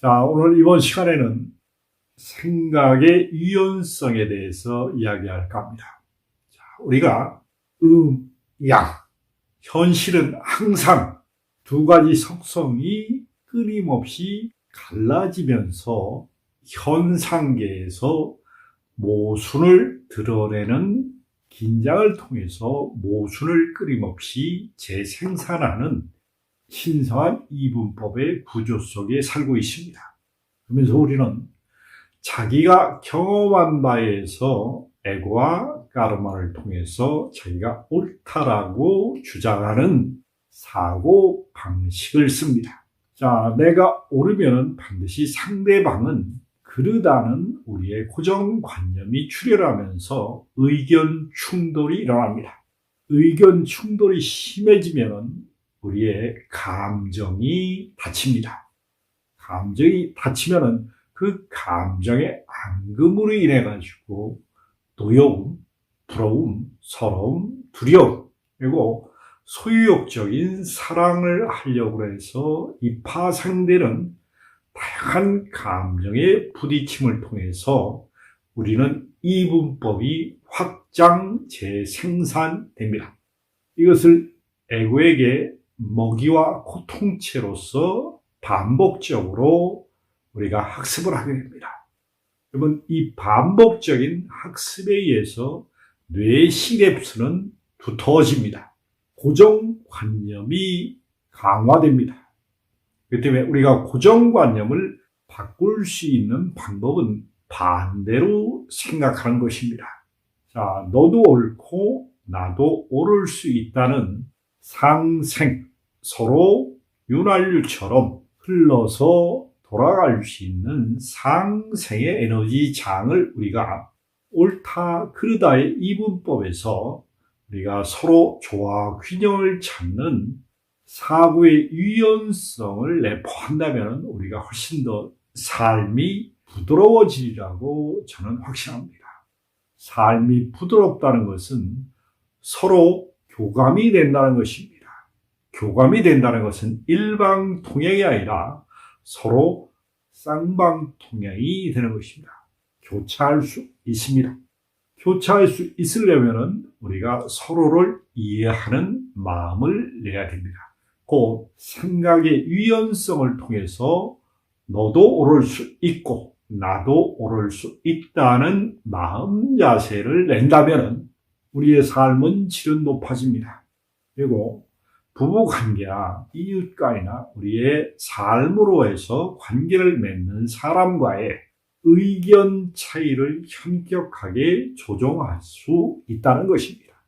자, 오늘 이번 시간에는 생각의 유연성에 대해서 이야기할까 합니다. 자, 우리가 음, 양, 현실은 항상 두 가지 속성이 끊임없이 갈라지면서 현상계에서 모순을 드러내는 긴장을 통해서 모순을 끊임없이 재생산하는 신성한 이분법의 구조 속에 살고 있습니다. 그러면서 우리는 자기가 경험한 바에서 에고와 까르마를 통해서 자기가 옳다라고 주장하는 사고 방식을 씁니다. 자, 내가 옳으면 반드시 상대방은 그르다는 우리의 고정관념이 출현하면서 의견 충돌이 일어납니다. 의견 충돌이 심해지면 우리의 감정이 다칩니다. 감정이 다치면은 그 감정의 앙금으로 인해 가지고 노여움, 부러움, 서러움, 두려움, 그리고 소유욕적인 사랑을 하려고 해서 이 파생되는 다양한 감정의 부딪힘을 통해서 우리는 이분법이 확장 재생산됩니다. 이것을 에고에게 먹이와 고통체로서 반복적으로 우리가 학습을 하게 됩니다. 여러분, 이 반복적인 학습에 의해서 뇌 시냅스는 두터워집니다. 고정관념이 강화됩니다. 그 때문에 우리가 고정관념을 바꿀 수 있는 방법은 반대로 생각하는 것입니다. 자, 너도 옳고 나도 옳을 수 있다는 상생, 서로 윤활유처럼 흘러서 돌아갈 수 있는 상생의 에너지 장을 우리가 옳다 그르다의 이분법에서 우리가 서로 조화 균형을 찾는 사고의 유연성을 내포한다면 우리가 훨씬 더 삶이 부드러워지리라고 저는 확신합니다. 삶이 부드럽다는 것은 서로 교감이 된다는 것입니다. 교감이 된다는 것은 일방통행이 아니라 서로 쌍방통행이 되는 것입니다. 교차할 수 있습니다. 교차할 수 있으려면 우리가 서로를 이해하는 마음을 내야 됩니다. 곧 생각의 유연성을 통해서 너도 오를 수 있고 나도 오를 수 있다는 마음 자세를 낸다면 우리의 삶은 질은 높아집니다. 그리고 부부 관계나 이웃 간이나 우리의 삶으로 해서 관계를 맺는 사람과의 의견 차이를 현격하게 조정할 수 있다는 것입니다.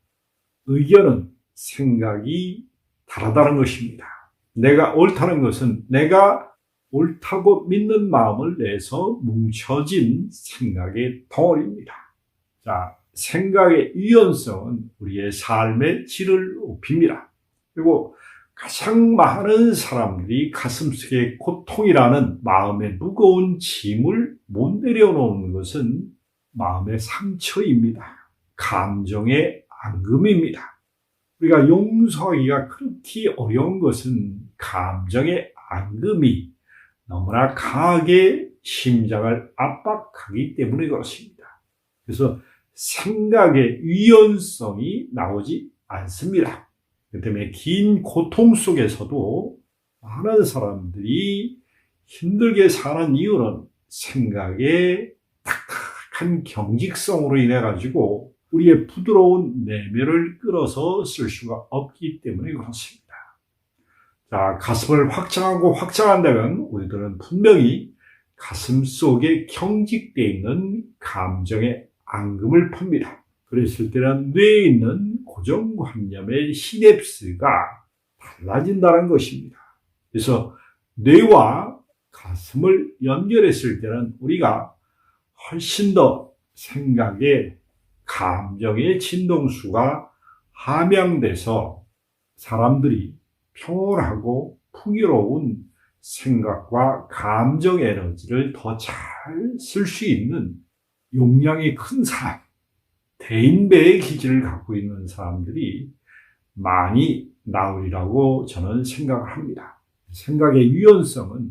의견은 생각이 다르다는 것입니다. 내가 옳다는 것은 내가 옳다고 믿는 마음을 내서 뭉쳐진 생각의 덩어리입니다. 자, 생각의 유연성은 우리의 삶의 질을 높입니다. 그리고 가장 많은 사람들이 가슴속에 고통이라는 마음의 무거운 짐을 못 내려놓는 것은 마음의 상처입니다. 감정의 앙금입니다. 우리가 용서하기가 그렇게 어려운 것은 감정의 앙금이 너무나 강하게 심장을 압박하기 때문에 그렇습니다. 그래서 생각의 유연성이 나오지 않습니다. 그 때문에 긴 고통 속에서도 많은 사람들이 힘들게 사는 이유는 생각의 딱딱한 경직성으로 인해 가지고 우리의 부드러운 내면을 끌어서 쓸 수가 없기 때문에 그렇습니다. 자, 가슴을 확장하고 확장한다면 우리들은 분명히 가슴 속에 경직되어 있는 감정의 앙금을 풉니다. 그랬을 때는 뇌에 있는 고정관념의 시냅스가 달라진다는 것입니다. 그래서 뇌와 가슴을 연결했을 때는 우리가 훨씬 더 생각의 감정의 진동수가 함양돼서 사람들이 평온하고 풍요로운 생각과 감정 에너지를 더 잘 쓸 수 있는 용량이 큰 사람, 대인배의 기질을 갖고 있는 사람들이 많이 나오리라고 저는 생각을 합니다. 생각의 유연성은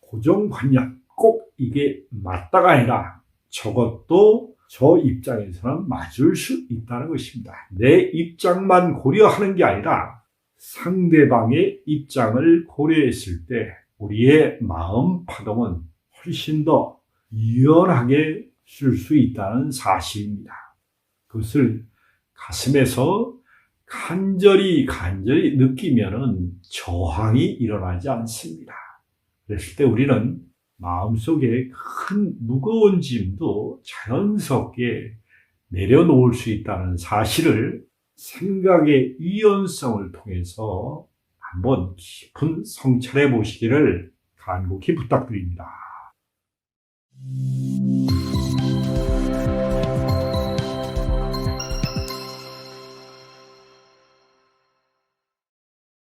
고정관념 꼭 이게 맞다가 아니라 저것도 저 입장에서는 맞을 수 있다는 것입니다. 내 입장만 고려하는 게 아니라 상대방의 입장을 고려했을 때 우리의 마음 파동은 훨씬 더 유연하게 쓸 수 있다는 사실입니다. 그것을 가슴에서 간절히 간절히 느끼면은 저항이 일어나지 않습니다. 그랬을 때 우리는 마음속에 큰 무거운 짐도 자연스럽게 내려놓을 수 있다는 사실을 생각의 유연성을 통해서 한번 깊은 성찰해 보시기를 간곡히 부탁드립니다.